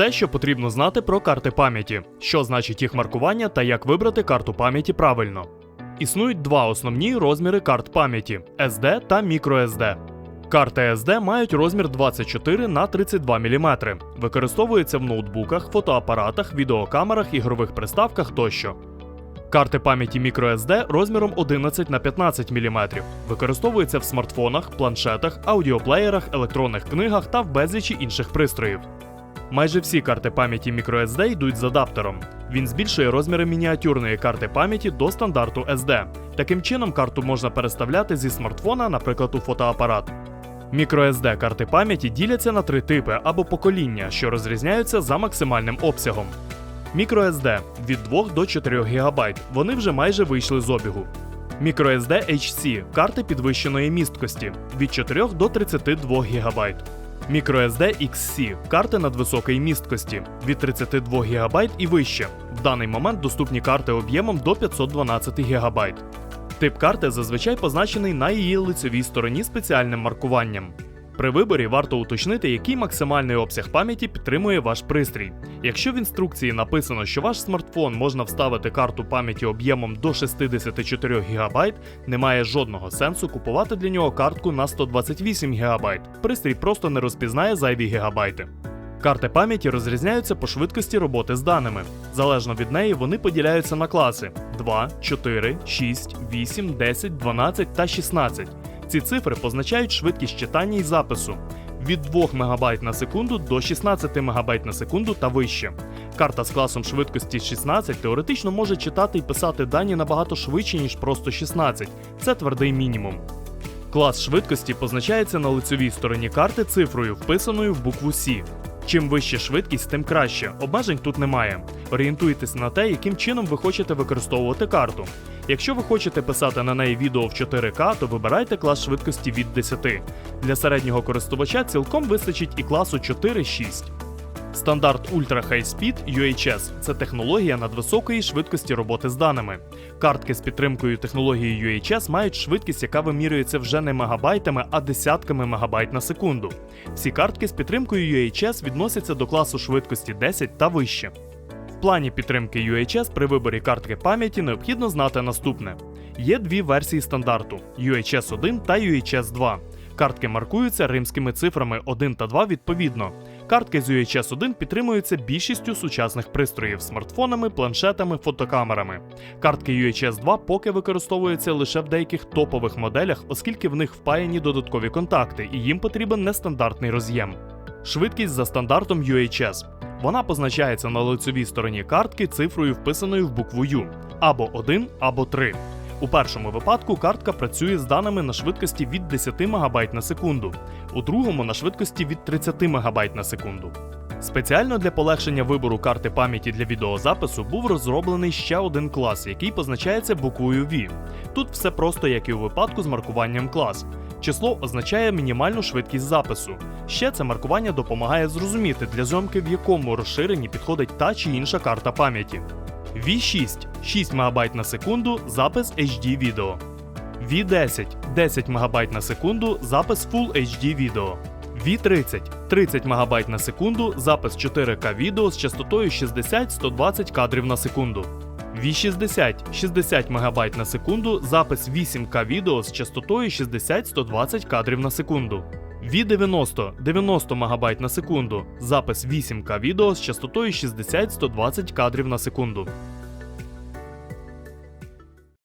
Все, що потрібно знати про карти пам'яті, що значить їх маркування та як вибрати карту пам'яті правильно. Існують два основні розміри карт пам'яті SD та microSD. Карти SD мають розмір 24 на 32 мм, використовуються в ноутбуках, фотоапаратах, відеокамерах, ігрових приставках тощо. Карти пам'яті microSD розміром 11 на 15 мм, використовуються в смартфонах, планшетах, аудіоплеєрах, електронних книгах та в безлічі інших пристроїв. Майже всі карти пам'яті microSD йдуть з адаптером. Він збільшує розміри мініатюрної карти пам'яті до стандарту SD. Таким чином, карту можна переставляти зі смартфона, наприклад, у фотоапарат. MicroSD карти пам'яті діляться на три типи або покоління, що розрізняються за максимальним обсягом. MicroSD від 2 до 4 ГБ. Вони вже майже вийшли з обігу. MicroSD HC карти підвищеної місткості від 4 до 32 ГБ. MicroSD XC карти надвисокої місткості від 32 ГБ і вище. В даний момент доступні карти об'ємом до 512 ГБ. Тип карти зазвичай позначений на її лицевій стороні спеціальним маркуванням. При виборі варто уточнити, який максимальний обсяг пам'яті підтримує ваш пристрій. Якщо в інструкції написано, що ваш смартфон можна вставити карту пам'яті об'ємом до 64 ГБ, немає жодного сенсу купувати для нього картку на 128 ГБ. Пристрій просто не розпізнає зайві гігабайти. Карти пам'яті розрізняються по швидкості роботи з даними. Залежно від неї, вони поділяються на класи 2, 4, 6, 8, 10, 12 та 16. Ці цифри позначають швидкість читання і запису від 2 МБ на секунду до 16 МБ на секунду та вище. Карта з класом швидкості 16 теоретично може читати і писати дані набагато швидше, ніж просто 16. Це твердий мінімум. Клас швидкості позначається на лицевій стороні карти цифрою, вписаною в букву С. Чим вища швидкість, тим краще. Обмежень тут немає. Орієнтуйтесь на те, яким чином ви хочете використовувати карту. Якщо ви хочете писати на неї відео в 4К, то вибирайте клас швидкості від 10. Для середнього користувача цілком вистачить і класу 4-6. Стандарт Ultra High Speed UHS це технологія надвисокої швидкості роботи з даними. Картки з підтримкою технології UHS мають швидкість, яка вимірюється вже не мегабайтами, а десятками мегабайт на секунду. Всі картки з підтримкою UHS відносяться до класу швидкості 10 та вище. В плані підтримки UHS при виборі картки пам'яті необхідно знати наступне: є дві версії стандарту UHS 1 та UHS 2. Картки маркуються римськими цифрами 1 та 2 відповідно. Картки з UHS 1 підтримуються більшістю сучасних пристроїв смартфонами, планшетами, фотокамерами. Картки UHS 2 поки використовуються лише в деяких топових моделях, оскільки в них впаяні додаткові контакти, і їм потрібен нестандартний роз'єм. Швидкість за стандартом UHS. Вона позначається на лицевій стороні картки цифрою, вписаною в букву U або 1, або 3. У першому випадку картка працює з даними на швидкості від 10 МБ на секунду, у другому на швидкості від 30 МБ на секунду. Спеціально для полегшення вибору карти пам'яті для відеозапису був розроблений ще один клас, який позначається буквою V. Тут все просто, як і у випадку з маркуванням клас. Число означає мінімальну швидкість запису. Ще це маркування допомагає зрозуміти, для зйомки в якому розширенні підходить та чи інша карта пам'яті. V6 6 МБ на секунду запис HD відео. V10 10 МБ на секунду запис Full HD відео. V30 30 МБ на секунду запис 4К відео з частотою 60-120 кадрів на секунду. V60 60 МБ на секунду запис 8К відео з частотою 60-120 кадрів на секунду. V90 90 МБ на секунду запис 8К відео з частотою 60-120 кадрів на секунду.